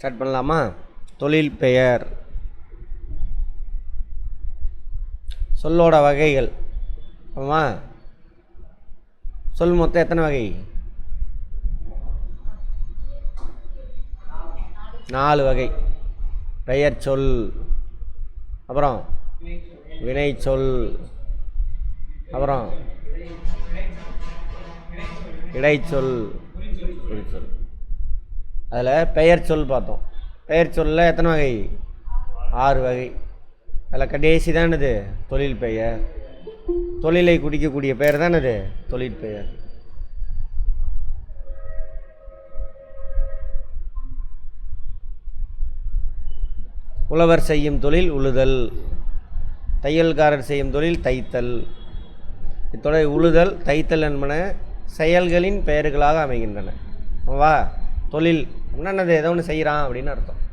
Start பண்ணலாமா? தொழில் பெயர். சொல்லோட வகைகள். ஆமா. சொல் மொத்தம் எத்தனை வகை? நாலு வகை. பெயர் சொல். அப்புறம் வினை சொல். அப்புறம் இடைச்சொல். குறிச்சொல் அதில் பெயர் சொல் பார்த்தோம். பெயர் சொல்ல எத்தனை வகை? ஆறு வகை. அதில் கடைசி தானது தொழில் பெயர். தொழிலை குடிக்கக்கூடிய பெயர் தானது தொழில் பெயர். உழவர் செய்யும் தொழில் உழுதல். தையல்காரர் செய்யும் தொழில் தைத்தல். இத்தொடர் உழுதல் தைத்தல் என்பன செயல்களின் பெயர்களாக அமைகின்றன. வா தொழில் என்னது ஏதோ ஒன்று செய்கிறான் அப்படின்னு அர்த்தம்.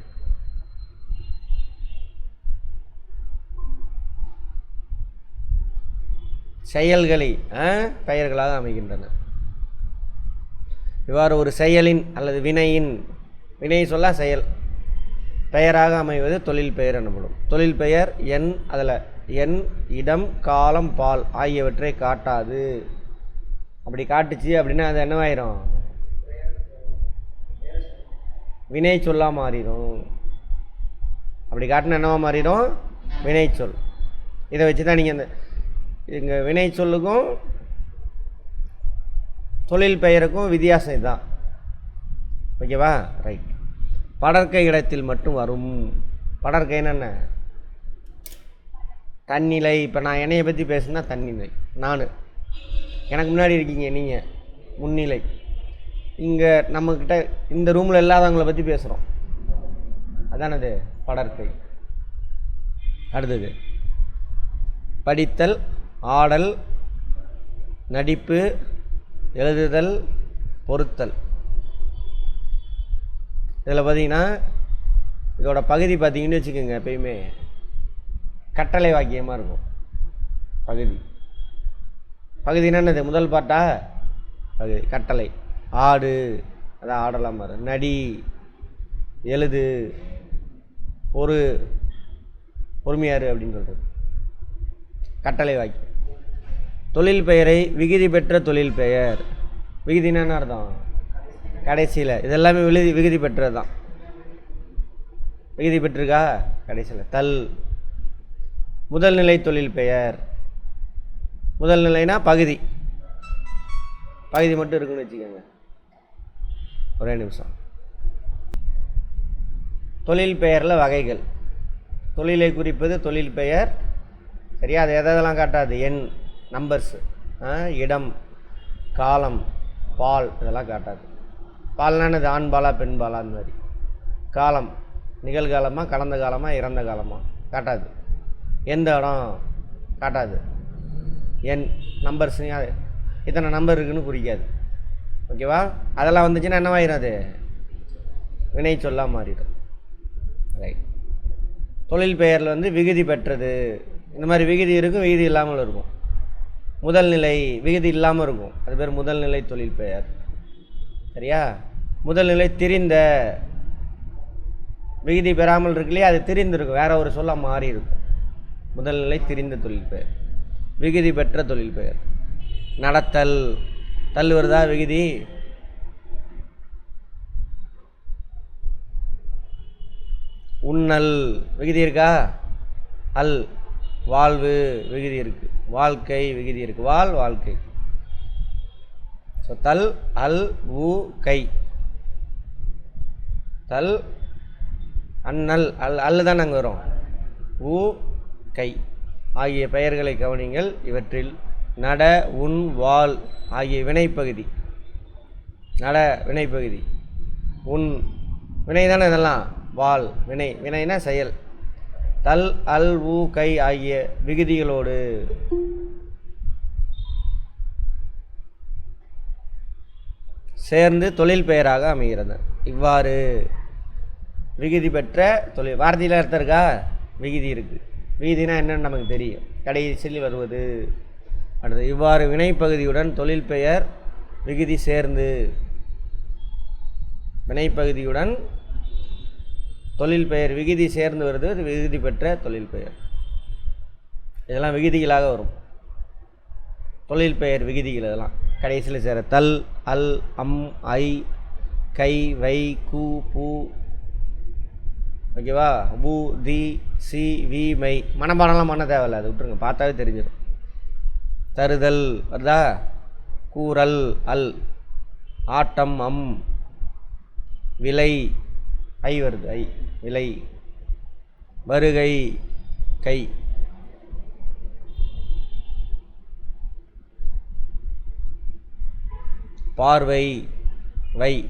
செயல்களை ஆ, பெயர்களாக அமைகின்றன. இவ்வாறு ஒரு செயலின் அல்லது வினையின் வினை சொல்ல செயல் பெயராக அமைவது தொழில் பெயர் எனப்படும். தொழில் பெயர் எண் அதில் எண் இடம் காலம் பால் ஆகியவற்றை காட்டாது. அப்படி காட்டுச்சு அப்படின்னா அது என்னவாயிரும்? வினை சொல்லாக மாறிடும். அப்படி காட்டினா என்னவா மாறிடும்? வினை சொல் இதை வச்சு தான் நீங்கள் இந்த எங்கள் வினை சொல்லுக்கும் தொழில் பெயருக்கும் வித்தியாசம் இதுதான் ஓகேவா? ரைட் படற்கை இடத்தில் மட்டும் வரும். படற்கை என்னென்ன? தன்னிலை. இப்போ நான் என்னையை பற்றி பேசுனா தன்னிலை. நான். எனக்கு முன்னாடி இருக்கீங்க நீங்கள் முன்னிலை. இங்கே நம்மக்கிட்ட இந்த ரூமில் இல்லாதவங்கள பற்றி பேசுகிறோம் அதானது படற்கை. அடுத்தது. படித்தல் ஆடல் நடிப்பு எழுதுதல் பொருத்தல் இதில் பார்த்தீங்கன்னா இதோட பகுதி பார்த்தீங்கன்னு வச்சுக்கோங்க எப்பயுமே. கட்டளை வாக்கியமாக இருக்கும். பகுதி. பகுதினா என்னது? முதல் பாட்டா? பகுதி கட்டளை. ஆடு. அதான் ஆடலாம் பாரு. நடி. எழுது. ஒரு பொறுமையாரு அப்படின்னு சொல்கிறது கட்டளை வாக்கியம் தொழில் பெயரை விகுதி பெற்ற தொழில் பெயர். விகுதினா என்ன அர்த்தம்? கடைசியில். இதெல்லாமே விழுதி விகுதி பெற்றது தான் விகுதி பெற்றிருக்கா? கடைசியில். தல். முதல் நிலை தொழில் பெயர். முதல் நிலைனா பகுதி. பகுதி மட்டும் இருக்குன்னு வச்சுக்கோங்க. ஒரே நிமிஷம். தொழில் பெயரில் வகைகள். தொழிலை குறிப்பது தொழில் பெயர். சரியா? அது எதெல்லாம் காட்டாது? எண் நம்பர்ஸு இடம் காலம் பால் இதெல்லாம் காட்டாது. பால்னானது ஆண்பாலா ஆண் அந்த மாதிரி. காலம் நிகழ்காலமாக கடந்த காலமாக இறந்த காலமாக காட்டாது. எந்த இடம்? காட்டாது. எண் நம்பர்ஸ் இத்தனை நம்பர் இருக்குன்னு குறிக்காது. ஓகேவா? அதெல்லாம் வந்துச்சுன்னா என்னவாயிரும் அது வினை சொல்லாம மாறிடும். ரைட் தொழில் பெயரில் வந்து விகுதி பெற்றது. இந்த மாதிரி விகுதி இருக்கும் விகுதி இல்லாமல் இருக்கும். முதல் நிலை விகுதி இல்லாமல் இருக்கும். அது பேர் முதல் நிலை தொழில் பெயர். சரியா? முதல் நிலை திரிந்த விகுதி பெறாமல் இருக்கு இல்லையா? அது திரிந்திருக்கும். வேற ஒரு சொல்ல மாறி இருக்கும். முதல் நிலை திரிந்த தொழில் பெயர். விகுதி பெற்ற தொழில் பெயர். நடத்தல். தள்ளுவருதா வருதா விகுதி. உண்ணல் விகுதி இருக்கா? அல். வாழ்வு விகுதி இருக்கு. வாழ்க்கை விகுதி இருக்கு. வாழ் வாழ்க்கை. ஸோ தல் அல் உ கை. தல் அண்ணல் அல் அல்லு தான் அங்கே வரும். உ கை. ஆகிய பெயர்களை கவனிங்கள். இவற்றில் நட உன் வாள் ஆகிய வினைப்பகுதி. நட வினைப்பகுதி. உன் வினை தானே இதெல்லாம்? வாள் வினை வினைனா செயல். தல் அல் உ கை ஆகிய விகுதிகளோடு. சேர்ந்து தொழில் பெயராக அமைகிறது. இவ்வாறு விகுதி பெற்ற தொழில் வார்த்தையில் அர்த்தம் இருக்கா? விகுதி இருக்குது விகுதினா என்னன்னு நமக்கு தெரியும். கடைசியில் வருவது அடுத்து இவ்வாறு வினைப்பகுதியுடன் தொழில் பெயர் விகுதி சேர்ந்து. வினைப்பகுதியுடன் தொழில் பெயர் விகுதி சேர்ந்து வருது விகுதி பெற்ற தொழில் பெயர். இதெல்லாம் விகுதிகளாக வரும். தொழில் பெயர் விகுதிகள் இதெல்லாம். கடைசியில் சேர தல் அல் அம் ஐ கை வை கு பூ. ஓகேவா? பூ தி சி வி மை. மனப்பாடம்லாம் பண்ண தேவையில்ல அது விட்டுருங்க. பார்த்தாவே தெரிஞ்சிடும் தருதல் வருதா? கூறல் அல். ஆட்டம் அம். விலை. ஐ வருது ஐ. விலை. வருகை கை. பார்வை வை.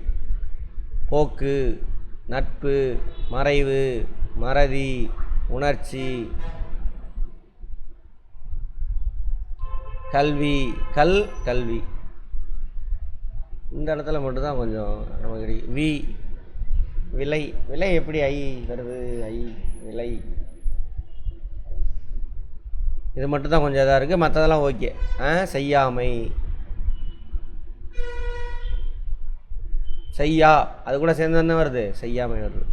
போக்கு நட்பு மறைவு மறதி உணர்ச்சி கல்வி கல் கல்வி. இந்த இடத்துல மட்டும்தான் கொஞ்சம் நமக்கு வி விலை விலை எப்படி ஐ வருது? ஐ விலை. இது மட்டும்தான் கொஞ்சம் இதாக இருக்குது மற்றதெல்லாம் ஓகே. ஆ செய்யாமை. செய்யா அது கூட சேர்ந்து தானே வருது? செய்யாமை வருது.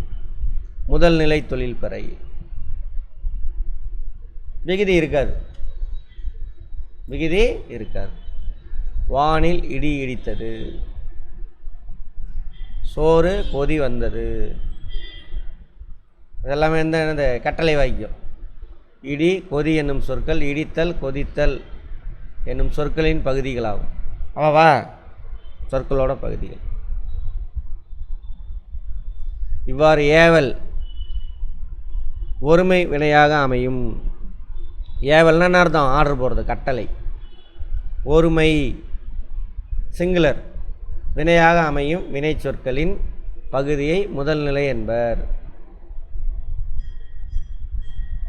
முதல் நிலை தொழில் பறை. விகுதி இருக்காது. மிகுதி இருக்காது. வானில் இடி இடித்தது. சோறு கொதி வந்தது. இதெல்லாமே இந்த என்னது? கட்டளை வாக்கியம். இடி கொதி என்னும் சொற்கள் இடித்தல் கொதித்தல் என்னும் சொற்களின் பகுதிகளாகும். ஆமாவா? சொற்களோட பகுதிகள். இவ்வாறு ஏவல் ஒருமை வினையாக அமையும். ஏவல்னா என்ன அர்த்தம் ஆர்டர் போடுறது? கட்டளை. ஒருமை சிங்குலர். வினையாக அமையும் வினை சொற்களின் பகுதியை முதல் நிலை என்பர்.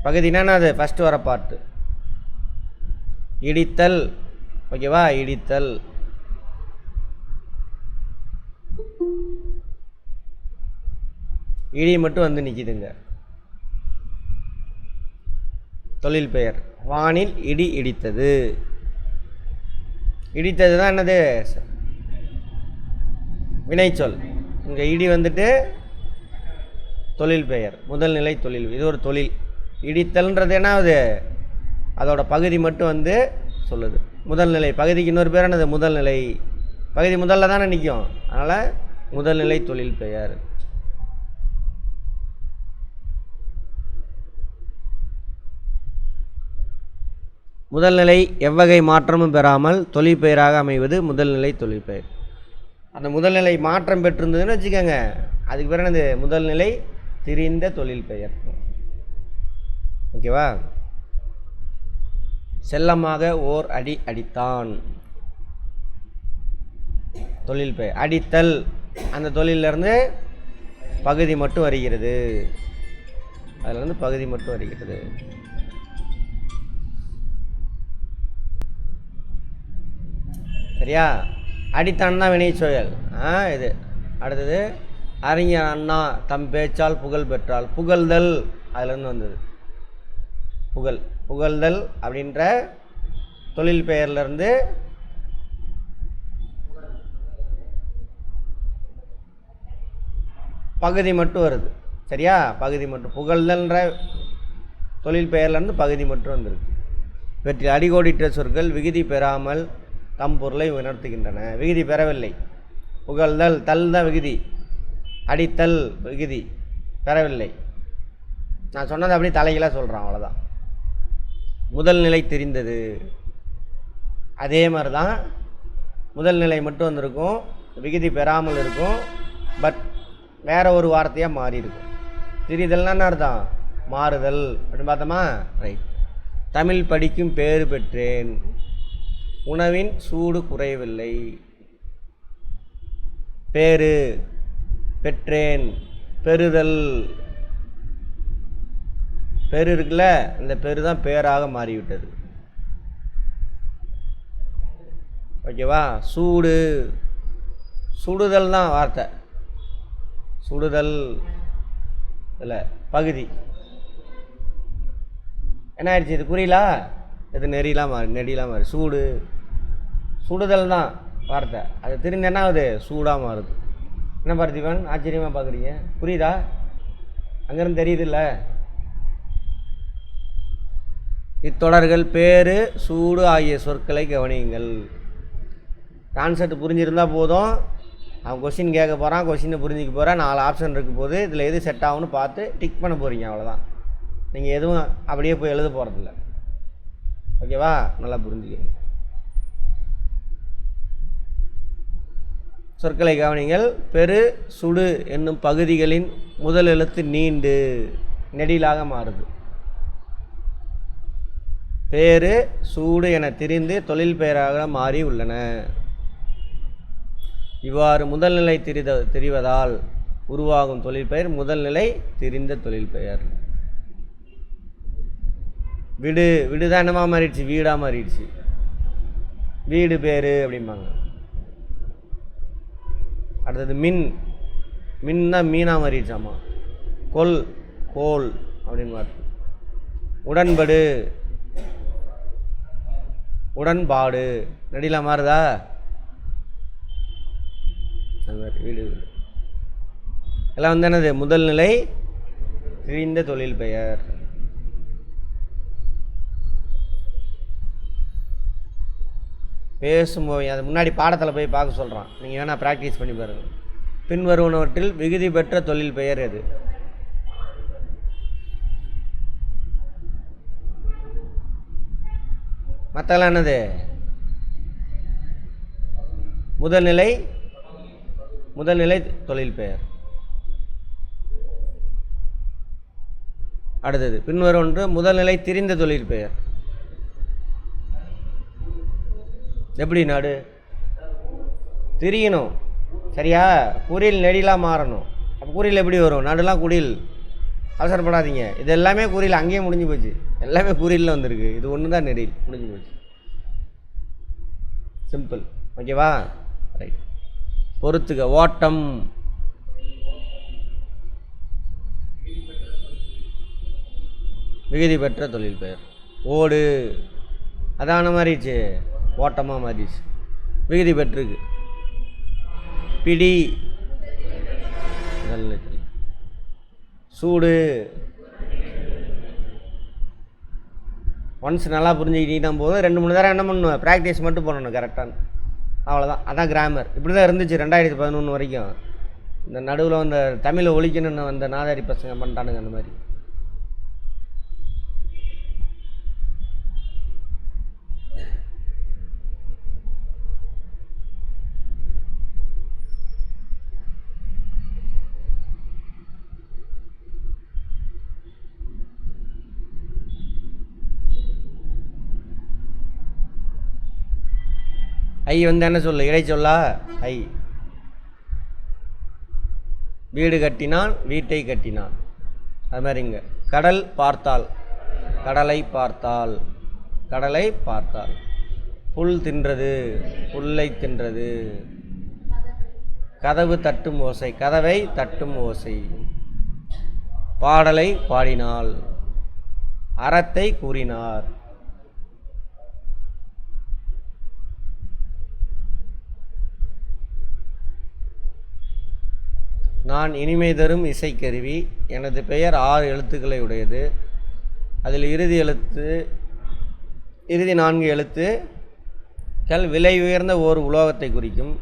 பகுதினா அது? ஃபஸ்ட்டு வர பார்ட்டு இடித்தல். ஓகேவா இடித்தல். இடி மட்டும் வந்து நிற்கிதுங்க தொழில் பெயர். வானில் இடி இடித்தது. இடித்தது தான் என்னது வினைச்சொல் இங்கே இடி வந்துட்டு தொழில் பெயர். முதல் நிலை தொழில். இது ஒரு தொழில். இடித்தல்ன்றது என்ன ஆகுது அதோட பகுதி மட்டும் வந்து சொல்லுது. முதல் நிலை. பகுதிக்கு இன்னொரு பேர் என்னது? முதல் நிலை. பகுதி முதல்ல தானே நிற்கும் அதனால் முதல் நிலை தொழில் பெயர். முதல்நிலை எவ்வகை மாற்றமும் பெறாமல் தொழிற்பெயராக அமைவது முதல்நிலை தொழிற்பெயர் அந்த முதல்நிலை மாற்றம் பெற்றிருந்ததுன்னு வச்சுக்கோங்க. அதுக்கு பேர் என்னது? முதல்நிலை திரிந்த தொழில் பெயர். ஓகேவா? செல்லமாக ஓர் அடி அடித்தான். தொழில் பெயர். அடித்தல். அந்த தொழிலிருந்து பகுதி மட்டும் வருகிறது. அதிலிருந்து பகுதி மட்டும் வருகிறது. சரியா? அடித்தான் தான் வினை சோயல் ஆ இது. அடுத்தது அறிஞர் அண்ணா தம் பேச்சால் புகழ் பெற்றால். புகழ்தல் அதுலேருந்து வந்தது. புகழ். புகழ்தல் அப்படின்ற தொழில் பெயர்லேருந்து பகுதி மட்டும் வருது. சரியா? பகுதி மட்டும். புகழ்தல்ன்ற தொழில் பெயர்லேருந்து பகுதி மட்டும் வந்திருக்கு. இவற்றில் அடிகோடிட்ட சொற்கள் விகுதி பெறாமல் தம் பொருளை உணர்த்துகின்றன. விகுதி பெறவில்லை. புகழ்தல் தல் தான் விகுதி அடித்தல் விகுதி பெறவில்லை. நான் சொன்னது அப்படியே தலைகளாக சொல்கிறேன் அவ்வளோதான் முதல் நிலை தெரிந்தது. அதே மாதிரி தான் முதல் நிலை மட்டும் வந்திருக்கும் விகுதி பெறாமல் இருக்கும் பட் வேற ஒரு வார்த்தையாக மாறி இருக்கும் திரிதல்னா என்ன அர்த்தம்? மாறுதல். அப்படின்னு பார்த்தோமா? ரைட் தமிழ் படிக்கும் பேறு பெற்றேன். உணவின் சூடு குறையவில்லை. பேரு பெற்றேன். பெறுதல். பெரு இருக்குல்ல இந்த பெரு தான் பேராக மாறிவிட்டது. ஓகேவா? சூடு. சுடுதல் தான் வார்த்தை. சுடுதல் இல்லை பகுதி. என்ன ஆயிடுச்சு? இது புரியலா? இது நெறிலாம் மாறி நெடிலாம் மாறி. சூடு. சுடுதல் தான் வார்த்தை. அது திரும்பி என்ன ஆகுது? சூடாக மாறுது. என்ன பார்த்திபன் ஆச்சரியமாக பார்க்குறீங்க புரியுதா? அங்கேருந்து தெரியுதுல்ல? இத்தொடர்கள் பேரு சூடு ஆகிய சொற்களை கவனியுங்கள். கான்செப்ட் புரிஞ்சிருந்தால் போதும். அவன் கொஷின் கேட்க போகிறான் கொஷினை புரிஞ்சிக்க போகிறான் நாலு ஆப்ஷன் இருக்க போது இதில் எது செட் ஆகும்னு பார்த்து டிக் பண்ண போகிறீங்க அவ்வளோதான் நீங்கள் எதுவும் அப்படியே போய் எழுத போகிறதில்ல ஓகேவா நல்லா புரிஞ்சுக்கங்க சொற்களை கவனிங்கள். பெரு சுடு என்னும் பகுதிகளின் முதல் எழுத்து நீண்டு நெடிலாக மாறுது. பேரு சூடு என திரிந்து தொழில் பெயராக மாறி உள்ளன. இவ்வாறு முதல்நிலை திரித தெரிவதால் உருவாகும் தொழிற்பெயர் முதல்நிலை திரிந்த தொழில் பெயர். விடு விடுதான் என்னமா மாறிடுச்சு வீடாக மாறிடுச்சு. வீடு பேர் அப்படிம்பாங்க. அடுத்தது மின். மின்னா மீனாக மாறிடுச்சாமா கொல் கோல் அப்படின்னு மாறு உடன்படு. உடன்பாடு. நடில மாறுதா? அது மாதிரி வீடு வீடு. எல்லாம் வந்து என்னது? முதல் நிலை திரிந்த தொழில் பெயர். பேசும்போது அது முன்னாடி பாடத்தில் போய் பார்க்க சொல்கிறான் நீங்கள் வேணால் ப்ராக்டிஸ் பண்ணி பாருங்கள் பின்வருவனவற்றில் விகுதி பெற்ற தொழில் பெயர் எது? மற்றெல்லாம் என்னது? முதல்நிலை முதல்நிலை தொழில் பெயர். அடுத்தது பின்வரும் ஒன்று முதல்நிலை திரிந்த தொழில் பெயர். எப்படி நாடு? திரியணும். சரியா? குறில் நெடிலாம் மாறணும். அப்போ குறில் எப்படி வரும்? நடுலாம் குடில். அவசரப்படாதீங்க. இது எல்லாமே குறில் அங்கேயே முடிஞ்சு போச்சு. எல்லாமே குறியில் வந்திருக்கு. இது ஒன்று தான் நெடில். முடிஞ்சு போச்சு. சிம்பிள் ஓகேவா ரைட் பொறுத்துக்க ஓட்டம். விகுதி பெற்ற தொழில் பெயர். ஓடு. அதான மாறிடுச்சு. ஓட்டமாக மாறிடுச்சு. விகுதி பெற்றிருக்கு. பிடி. சூடு. ஒன்ஸ் நல்லா புரிஞ்சுக்கிட்டீங்கன்னா போதும். ரெண்டு மூணு தடவை என்ன பண்ணுவேன்? ப்ராக்டிஸ் மட்டும் பண்ணணும் கரெக்டாக அவ்வளோதான் அதான் கிராமர் இப்படி தான் இருந்துச்சு ரெண்டாயிரத்தி பதினொன்று வரைக்கும். இந்த நடுவில் வந்த தமிழை ஒழிக்கணும்னு வந்த நாதாரி பசங்க பண்ணிட்டானுங்க அந்த மாதிரி. ஐ வந்து என்ன சொல்லு? சொல்லா? ஐ. வீடு கட்டினான் வீட்டை கட்டினான். அது மாதிரிங்க கடல் பார்த்தால். கடலை பார்த்தால். கடலை பார்த்தால். புல் தின்றது. புல்லை தின்றது. கதவு தட்டும் ஓசை. கதவை தட்டும் ஓசை. பாடலை பாடினாள். அறத்தை கூறினார். நான் இனிமை தரும் இசைக்கருவி. எனது பெயர் ஆறு எழுத்துக்களை உடையது. அதில் இறுதி எழுத்து இறுதி நான்கு எழுத்துக்கள் விலை உயர்ந்த ஓர் உலோகத்தை குறிக்கும்.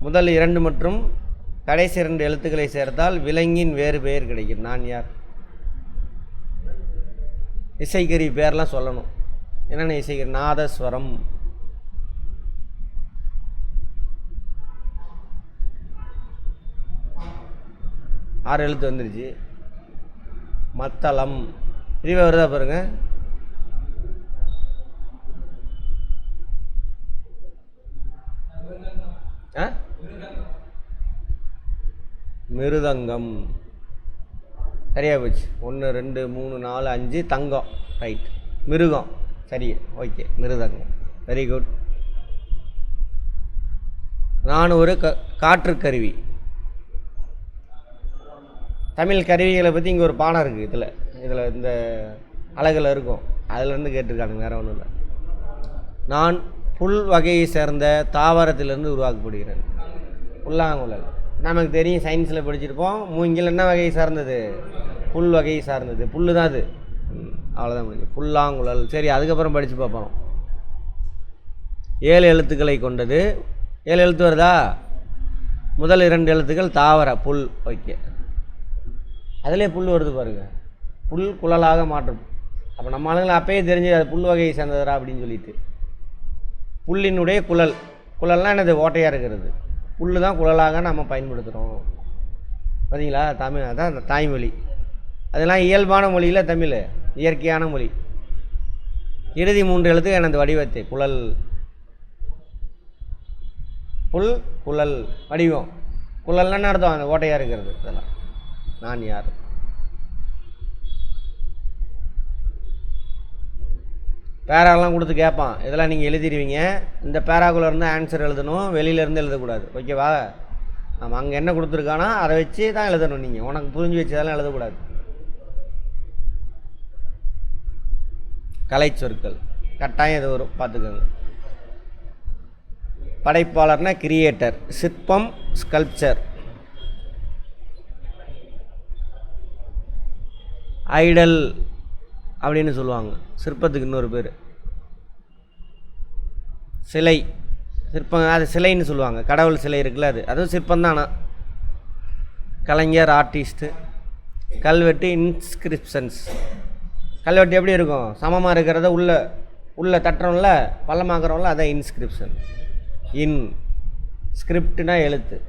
முதல் இரண்டு மற்றும் கடைசி இரண்டு எழுத்துக்களை சேர்த்தால் விலங்கின் வேறு பெயர் கிடைக்கும். நான் யார்? இசைக்கருவி பேர்லாம் சொல்லணும். என்னென்ன இசைக்கருவி? நாதஸ்வரம். ஆறு எழுத்து வந்துருச்சு. மத்தளம். இதுவே வருதா பாருங்க. ஆ? மிருதங்கம். சரியா போச்சு. ஒன்று ரெண்டு மூணு நாலு அஞ்சு தங்கம். ரைட் மிருகம். சரி ஓகே மிருதங்கம். வெரி குட் நான் ஒரு க காற்றுக்கருவி. தமிழ் கருவிகளை பற்றி இங்கே ஒரு பாடம் இருக்குது இதில். இதில் இந்த அழகில் இருக்கும். அதுலேருந்து கேட்டிருக்காங்க வேறு ஒன்றும் இல்லை. நான் புல் வகையை சேர்ந்த தாவரத்திலிருந்து உருவாக்கப்படுகிறேன் புல்லாங்குழல். நமக்கு தெரியும் சயின்ஸில் படிச்சிருப்போம். மூங்கில் என்ன வகையை சார்ந்தது? புல் வகையை சார்ந்தது. புல்லு தான் அது. அவ்வளோதான் முடிஞ்சு. புல்லாங்குழல். சரி அதுக்கப்புறம் படித்து பார்ப்போம். ஏழு எழுத்துக்களை கொண்டது. ஏழு எழுத்து வருதா? முதல் இரண்டு எழுத்துக்கள் தாவர புல் ஓகே அதிலே புல் வருது பாருங்க. புல் குழலாக மாற்றும். அப்போ நம்ம ஆளுங்களை அப்பயே தெரிஞ்சு அது புல் வகையை சேர்ந்ததுடா அப்படின்னு சொல்லிட்டு. புல்லினுடைய குழல். குழல்லாம் என்னது? ஓட்டையாக இருக்கிறது. புல் தான் குழலாக நம்ம பயன்படுத்துகிறோம் பார்த்தீங்களா தமிழ் அதான் அந்த தாய்மொழி அதெல்லாம் இயல்பான மொழியில் தமிழ். இயற்கையான மொழி. இறுதி மூன்று எழுத்து எனது வடிவத்தை. குழல். புல் குழல். வடிவம். குழல்னா என்ன அர்த்தம்? அந்த ஓட்டையாக இருக்கிறது. இதெல்லாம் நான் யார்? பேராலாம் கொடுத்து கேட்பான். இதெல்லாம் நீங்கள் எழுதிடுவீங்க. இந்த பேராக்குள்ளே இருந்து ஆன்சர் எழுதணும். வெளியிலேருந்து எழுதக்கூடாது. ஓகேவா ஆமாம் அங்கே என்ன கொடுத்துருக்கானோ அதை வச்சு தான் எழுதணும் நீங்கள் உனக்கு புரிஞ்சு வச்சதெல்லாம் எழுதக்கூடாது. கலை சொற்கள். கட்டாயம் இது வரும். பார்த்துக்கோங்க. படைப்பாளர்னா கிரியேட்டர் சிற்பம் ஸ்கல்ப்சர் ஐடல் அப்படின்னு சொல்லுவாங்க. சிற்பத்துக்கு இன்னொரு பேர். சிலை. சிற்பம் அது சிலைன்னு சொல்லுவாங்க. கடவுள் சிலை இருக்குல்ல அது. அதுவும் சிற்பந்தானா கலைஞர் ஆர்டிஸ்ட்டு. கல்வெட்டு இன்ஸ்கிரிப்ஷன்ஸ். கல்வெட்டு எப்படி இருக்கும்? சமமாக இருக்கிறத உள்ள உள்ள தட்டுறோம்ல பள்ளமாக்குறோம்ல அதான் இன்ஸ்கிரிப்ஷன். இன். ஸ்கிரிப்டுனா எழுத்து.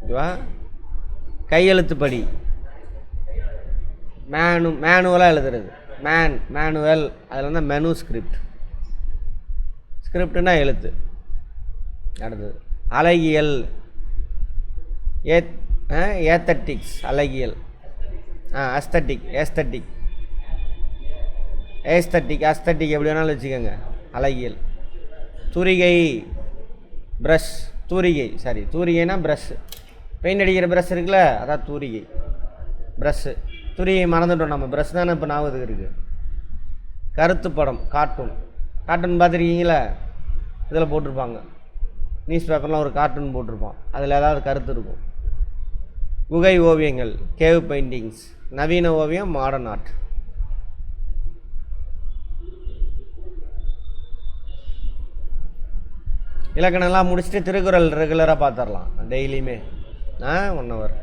ஓகேவா? கையெழுத்துப்படி. மேனு மேனுவலாக எழுதுறது. மேன் மேனுவல் அதில் வந்து மெனு ஸ்கிரிப்ட் ஸ்கிரிப்டுனா எழுத்து. அடுத்தது அழகியல். ஏத் ஏத்தட்டிக்ஸ் அழகியல். ஆ அஸ்தட்டிக் ஏஸ்தட்டிக் ஏஸ்தட்டிக் அஸ்தட்டிக் எப்படி வேணாலும் வச்சுக்கோங்க. அழகியல். தூரிகை ப்ரஷ் தூரிகை. சாரி தூரிகைனா ப்ரஷ்ஷு பெயிண்ட் அடிக்கிற ப்ரஷ் இருக்குல்ல அதான் தூரிகை. ப்ரஷ்ஷு தூரிகை மறந்துட்டோம் நம்ம. ப்ரெஷ் தானே இப்போ ஞாபகத்துக்கு இருக்குது கருத்து படம் கார்ட்டூன் கார்ட்டூன் பார்த்துருக்கீங்களா? இதில் போட்டிருப்பாங்க. நியூஸ் பேப்பர்லாம் ஒரு கார்ட்டூன் போட்டிருப்பான். அதில் ஏதாவது கருத்து இருக்கும். குகை ஓவியங்கள் கேவ் பெயிண்டிங்ஸ் நவீன ஓவியம் மாடர்ன் ஆர்ட் இலக்கணம்லாம் முடிச்சுட்டு திருக்குறள் ரெகுலராக பார்த்துடலாம். டெய்லியுமே. ஆ ஒன் ஹவர்